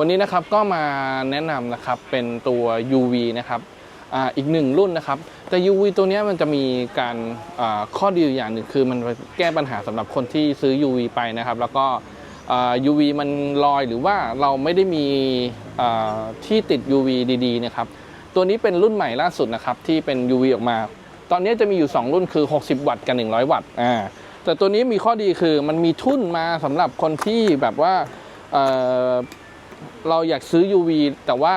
วันนี้นะครับก็มาแนะนำนะครับเป็นตัว UV นะครับออีกหนึ่งรุ่นนะครับแต่ UV ตัวนี้มันจะมีการข้อดีอยู่อย่างหนึ่งคือมันแก้ปัญหาสำหรับคนที่ซื้อ UV ไปนะครับ แล้วก็ UV มันลอยหรือว่าเราไม่ได้มีที่ติด UV ดีๆนะครับตัวนี้เป็นรุ่นใหม่ล่าสุดนะครับที่เป็น UV ออกมา ตอนนี้จะมีอยู่ 2 รุ่นคือ 60 วัตต์กับ 100 วัตต์อ่าแต่ตัวนี้มีข้อดีคือมันมีทุ่นมาสำหรับคนที่แบบว่า เราอยากซื้อ UV แต่ว่า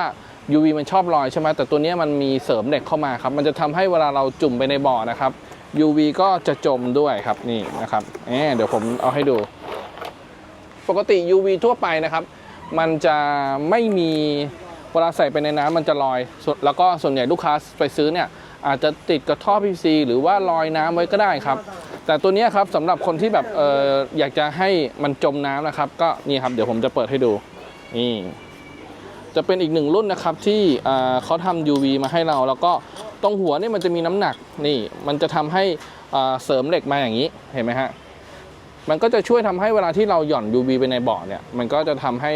UV มันชอบลอยใช่ไหมแต่ตัวนี้มันมีเสริมเหล็กเข้ามาครับ มันจะทำให้เวลาเราจุ่มไปในบ่อนะครับ UV ก็จะจมด้วยครับนี่นะครับเอเดี๋ยวผมเอาให้ดู ปกติ UV ทั่วไปนะครับ มันจะไม่มีเวลาใส่ไปในน้ำมันจะลอย แล้วก็ส่วนใหญ่ลูกค้าไปซื้อเนี่ยอาจจะติดกับท่อ PVC หรือว่าลอยน้ำไว้ก็ได้ครับ แต่ตัวนี้ครับสำหรับคนที่แบบเอออยากจะให้มันจมน้ำนะครับ ก็นี่ครับเดี๋ยวผมจะเปิดให้ดู นี่จะเป็นอีกหนึ่งรุ่นนะครับที่เขาทำ UV มาให้เรา แล้วก็ตรงหัวนี่มันจะมีน้ำหนักนี่ มันจะทำให้เสริมเหล็กมาอย่างนี้เห็นไหมฮะมันก็จะช่วยทำให้เวลาที่เราหย่อน UV ไปในบ่อเนี่ยมันก็จะทำให้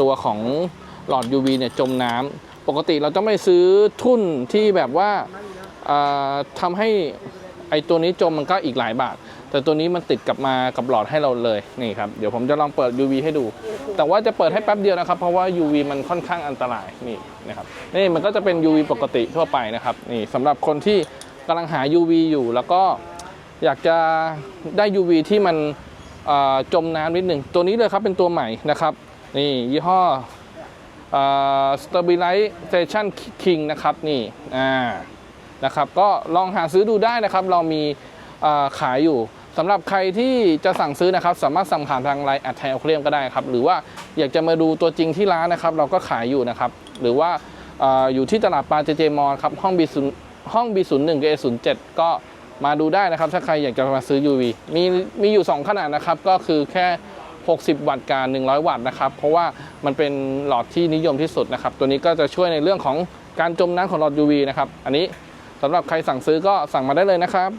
ตัวของหลอด UV เนี่ยจมน้ำปกติเราจะไม่ซื้อทุ่นที่แบบว่าอ่าทำให้ไอตัวนี้จมมันก็อีกหลายบาท แต่ตัวนี้มันติดกลับมากับหลอดให้เราเลยนี่ครับเดี๋ยวผมจะลองเปิด UV ให้ดู แต่ว่าจะเปิดให้แป๊บเดียวนะครับ เพราะว่า UV มันค่อนข้างอันตรายนี่นะครับนี่มันก็จะเป็น UV ปกติทั่วไปนะครับนี่สำหรับคนที่กำลังหา UV อยู่แล้วก็อยากจะได้ UV ที่มันจมน้ำนิดหนึ่งตัวนี้เลยครับเป็นตัวใหม่นะครับ นี่ยี่ห้อ Stabilization King นะครับนี่อ่านะครับก็ลองหาซื้อดูได้นะครับ เรามีขายอยู่ สำหรับใครที่จะสั่งซื้อนะครับสามารถสั่งผ่านทางไลน์แอดไทยอเคเลียมก็ได้ครับหรือว่าอยากจะมาดูตัวจริงที่ร้านนะครับเราก็ขายอยู่นะครับหรือว่าออยู่ที่ตลาดปลาเจเจมอลครับห้อง B0 ห้อง B01 กับ A07 ก็มาดูได้นะครับ ถ้าใครอยากจะมาซื้อ UV มีมีอยู่ 2 ขนาดนะครับ ก็คือแค่ 60 วัตต์กับ100 วัตต์นะครับ เพราะว่ามันเป็นหลอดที่นิยมที่สุดนะครับ ตัวนี้ก็จะช่วยในเรื่องของการจมน้ำของหลอด UV นะครับ อันนี้สำหรับใครสั่งซื้อก็สั่งมาได้เลยนะครับ